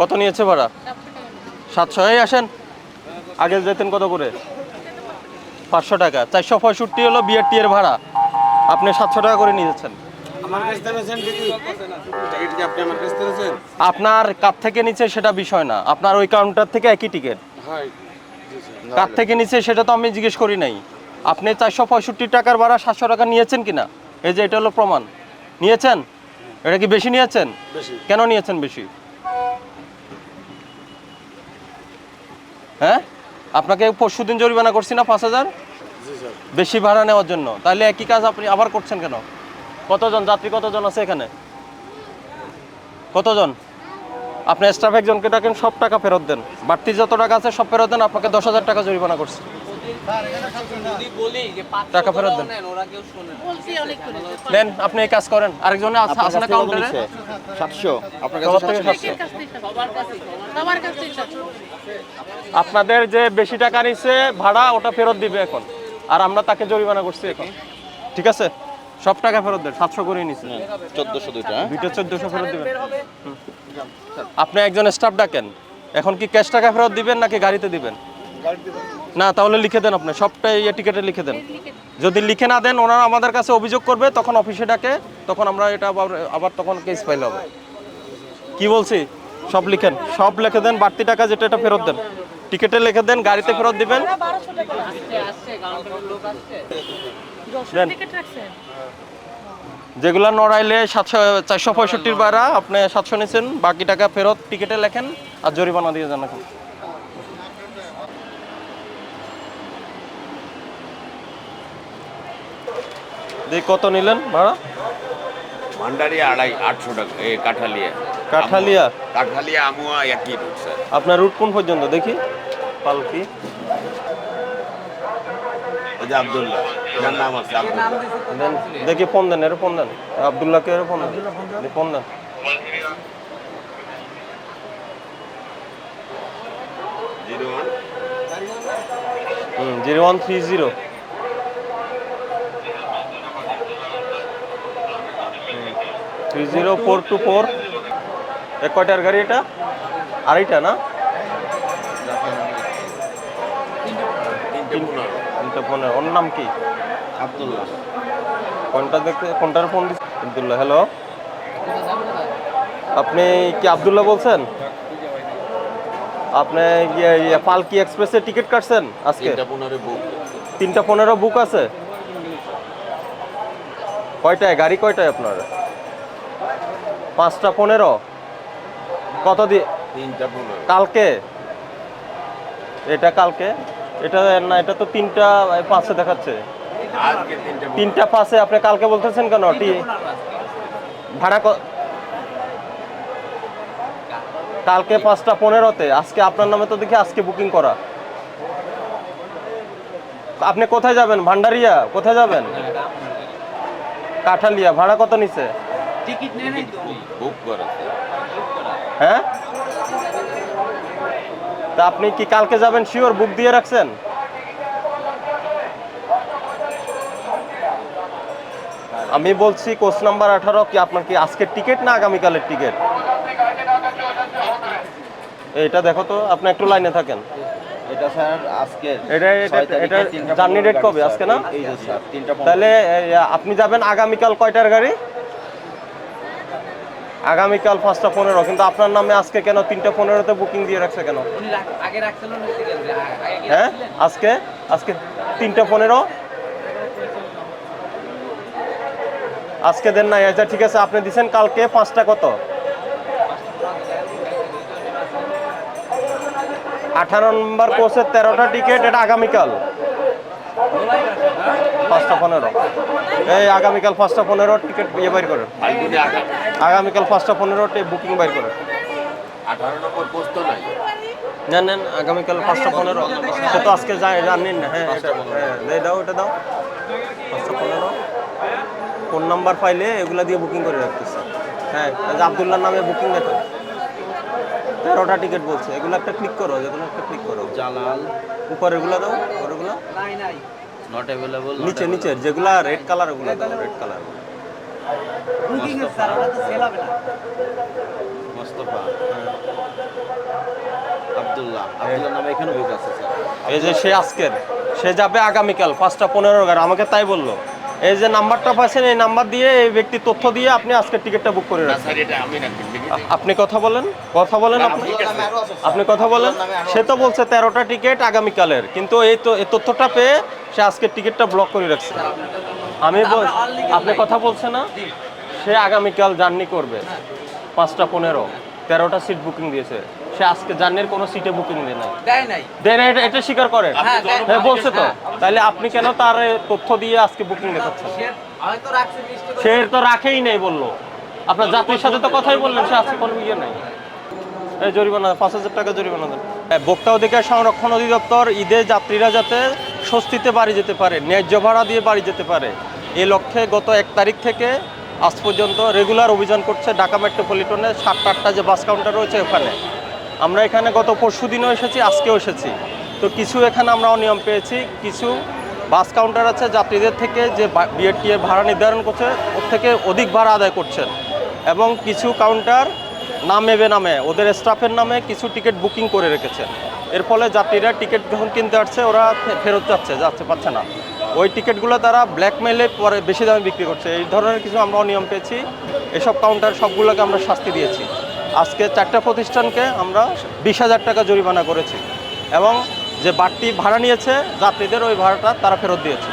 কত নিয়েছে ভাড়া? সাতশো। এই আসেন। আগে যেতেন কত করে? পাঁচশো টাকা। চারশো পঁয়ষট্টি হলো বিয়ের টিয়ের ভাড়া। আপনি সাতশো টাকা করে নিয়েছেন। আপনার কার থেকে নিচে সেটা বিষয় না। আপনার ওই কাউন্টার থেকে একই টিকিট কার থেকে নিচে সেটা তো আমি জিজ্ঞেস করি নাই। আপনি চারশো পঁয়ষট্টি টাকার ভাড়া সাতশো টাকা নিয়েছেন কিনা? এই যে এটা হলো প্রমাণ। নিয়েছেন? এটা কি বেশি নিয়েছেন? কেন নিয়েছেন বেশি? হ্যাঁ? আপনাকে পরশু দিন জরিমানা করছি না পাঁচ হাজার? বেশি ভাড়া নেওয়ার জন্য। তাহলে একই কাজ আপনি আবার করছেন কেন? কতজন? যাত্রী কতজন আছে এখানে? কতজন? আপনি স্টাফ একজনকে ডাকেন সব টাকা ফেরত দেন। বাড়তি যত টাকা আছে সব ফেরত দেন আপনাকে দশ হাজার টাকা জরিমানা করছে। টাকা ফেরত দেন। বলছি দেন আপনি এই কাজ করেন। আরেকজনে আছে না কাউন্টারে সাতশো। আপনার কাছে সবার সবার আপনাদের যে বেশি টাকা নিচ্ছে ভাড়া ওটা ফেরত দিবে এখন। আর আমরা তাকে জরিমানা করছি এখন। ঠিক আছে? সব টাকা ফেরত দেন সাতশো করে নিচ্ছে চোদ্দশো দুইটা হ্যাঁ? দুইটা চোদ্দশো ফেরত দিবেন। আপনি একজন স্টাফ ডাকেন। এখন কি ক্যাশ টাকা ফেরত দিবেন নাকি গাড়িতে দিবেন। না তাহলে লিখে দেন আপনি সবটাই ইয়ে টিকেটে লিখে দেন। যদি লিখে না দেন ওনারা আমাদের কাছে অভিযোগ করবে তখন অফিসে ডাকে তখন আমরা এটা আবার আবার তখন কেস ফাইল হবে। কি বলছি? সব লিখেন সব লিখে দেন বাড়তি টাকা যেটা এটা ফেরত দেন। টিকেটে লিখে দেন গাড়িতে ফেরত দিবেন। যেগুলো নড়াইলে সাতশো চারশো পঁয়ষট্টির ভাড়া আপনি সাতশো নিয়েছেন বাকি টাকা ফেরত টিকিটে লেখেন আর জরিমানা দিয়ে যান এখন দিয়ে কত নিলেন ভাড়া? ভান্ডারি আড়াই আটশো টাকা এ কাঠালিয়া। কাঠালিয়া? কাঠালিয়া আমুয়া একই রুট স্যার। আপনার রুট কোন পর্যন্ত? দেখি। পালকি। আবদুল্লাহ। এটার নাম আছে দেখি ফোন দেন এর ফোন দেন আবদুল্লাহকে এর ফোন দেন ফোন দেন zero one. Zero one three zero. Three zero four two four এক কয়টার গাড়ি এটা? আড়াইটা না? তিনটে ফোনের ওর নাম কি? আবদুল্লাহ। কোনটা দেখতে কোনটার ফোন দিচ্ছে আবদুল্লাহ হ্যালো আপনি কি আবদুল্লাহ বলছেন? আপনি ইয়ে পালকি এক্সপ্রেসের টিকিট কাটছেন আজকে? তিনটা পনেরো বুক আছে। কয়টায়? গাড়ি কয়টায় আপনার? পাঁচটা পনেরো। কত দিয়ে কালকে? এটা কালকে? এটা না এটা তো তিনটা পাঁচে দেখাচ্ছে। তিনটা পাঁচে আপনি কালকে বলতেছেন কেন? টি ভাড়া কালকে পাঁচটা পনেরোতে আজকে আপনার নামে তো দেখি আজকে বুকিং করা। আপনি কোথায় যাবেন? ভান্ডারিয়া? কোথায় যাবেন? কাঠালিয়া। ভাড়া কত নিছে? বুক করা হ্যাঁ? তা আপনি কি কালকে যাবেন? শিওর বুক দিয়ে রাখছেন? আমি বলছি কোচ নাম্বার আঠারো কি আপনার কি আজকের টিকিট না আগামীকালের টিকিট? এটা দেখো তো আপনি একটু লাইনে থাকেন। এটা স্যার আজকে এটা এটা এটা জার্নি ডেট কবে? আজকে না। তাহলে আপনি যাবেন আগামীকাল কয়টার গাড়ি? আগামীকাল পাঁচটা পনেরো, কিন্তু আপনার নামে আজকে কেন তিনটা পনেরোতে বুকিং দিয়ে রাখছে কেন? হ্যাঁ? আজকে? আজকে তিনটা পনেরো? আজকে দেন নাই আচ্ছা ঠিক আছে, আপনি দিচ্ছেন কালকে পাঁচটা কত? আঠারো নম্বর কোর্সের তেরোটা টিকিট এটা আগামীকাল। পাঁচটা পনেরো। এই আগামীকাল পাঁচটা পনেরো টিকিট ইয়ে বাইর করেন। আগামীকাল পাঁচটা পনেরো বুকিং বাইর করেন। আঠারো নম্বর পোস্ত নাই। নেন নেন আগামীকাল পাঁচটা পনেরো। সে তো আজকে যায় জানেন না। হ্যাঁ হ্যাঁ দাও এটা দাও। পাঁচটা পনেরো। ফোন নাম্বার পাইলে এগুলা দিয়ে বুকিং করে রাখতেছে। হ্যাঁ আবদুল্লার নামে বুকিং দেখো। তেরোটা টিকিট বলছে। এগুলো একটা ক্লিক করো যেগুলো একটা ক্লিক করো। জালাল। উপরেরগুলো দাও উপরেরগুলো। নট নিচে নিচে যেগুলা রেড কালার ওগুলো দাও রেড কালার মোস্তফা আব্দুল্লাহ আব্দুল্লাহ নামে এখানে বুক আছে স্যার। এই যে সে আজকের সে যাবে আগামীকাল পাঁচটা পনেরো গাড়ি আমাকে তাই বলল। এই যে নাম্বারটা পাচ্ছেন এই নাম্বার দিয়ে এই ব্যক্তি তথ্য দিয়ে আপনি আজকে টিকিটটা বুক করে না রাখছেন স্যার এটা আমি রাখবেন দেখি আ- আপনি কথা বলেন কথা বলেন আপনি। আপনি কথা বলেন। সে তো বলছে তেরোটা টিকিট আগামীকালের কিন্তু এই তো এই তথ্যটা পেয়ে সে আজকে টিকিটটা ব্লক করে রাখছে। আমি আপনি কথা বলছে না? সে আগামীকাল জার্নি করবে। পাঁচটা পনেরো। তেরোটা সিট বুকিং দিয়েছে। সে আজকে জার্নির কোনো সিটে বুকিং দেয় নাই। দেয় নাই দেন এটা এটা স্বীকার করেন। হ্যাঁ, হ্যাঁ বলছে তো। তাহলে আপনি কেন তার তথ্য দিয়ে আজকে বুকিং দেখাচ্ছেন সে- তো রাখেই নেই বলল। আপনার যাত্রীর সাথে তো কথাই বললেন সে আজকে কোনো ইয়ে নেই। জরিমানা পাঁচ হাজার টাকা জরিমানা দেন। হ্যাঁ, ভোক্তা অধিকার সংরক্ষণ অধিদপ্তর ঈদে যাত্রীরা যাতে স্বস্তিতে বাড়ি যেতে পারে ন্যায্য ভাড়া দিয়ে বাড়ি যেতে পারে। এই লক্ষ্যে গত এক তারিখ থেকে আজ পর্যন্ত রেগুলার অভিযান করছে ঢাকা মেট্রোপলিটনে সাতটা আটটা যে বাস কাউন্টার রয়েছে ওখানে। আমরা এখানে গত পরশু দিনও এসেছি, আজকেও এসেছি। তো কিছু এখানে আমরা অনিয়ম পেয়েছি, কিছু বাস কাউন্টার আছে, যাত্রীদের থেকে যে বিএটি এর ভাড়া নির্ধারণ করছে, ওর থেকে অধিক ভাড়া আদায় করছেন। এবং কিছু কাউন্টার নামে বেনামে ওদের স্টাফের নামে কিছু টিকিট বুকিং করে রেখেছেন। এর ফলে যাত্রীরা টিকিট যখন কিনতে আসছে, ওরা ফেরত যাচ্ছে যাচ্ছে, পাচ্ছে না। ওই টিকিটগুলো তারা ব্ল্যাকমেলে পরে বেশি দামে বিক্রি করছে। এই ধরনের কিছু আমরা অনিয়ম পেয়েছি। এসব কাউন্টার সবগুলোকে আমরা শাস্তি দিয়েছি। আজকে চারটা প্রতিষ্ঠানকে আমরা বিশ হাজার টাকা জরিমানা করেছি। এবং যে বাড়তি ভাড়া নিয়েছে, যাত্রীদের ওই ভাড়াটা তারা ফেরত দিয়েছে।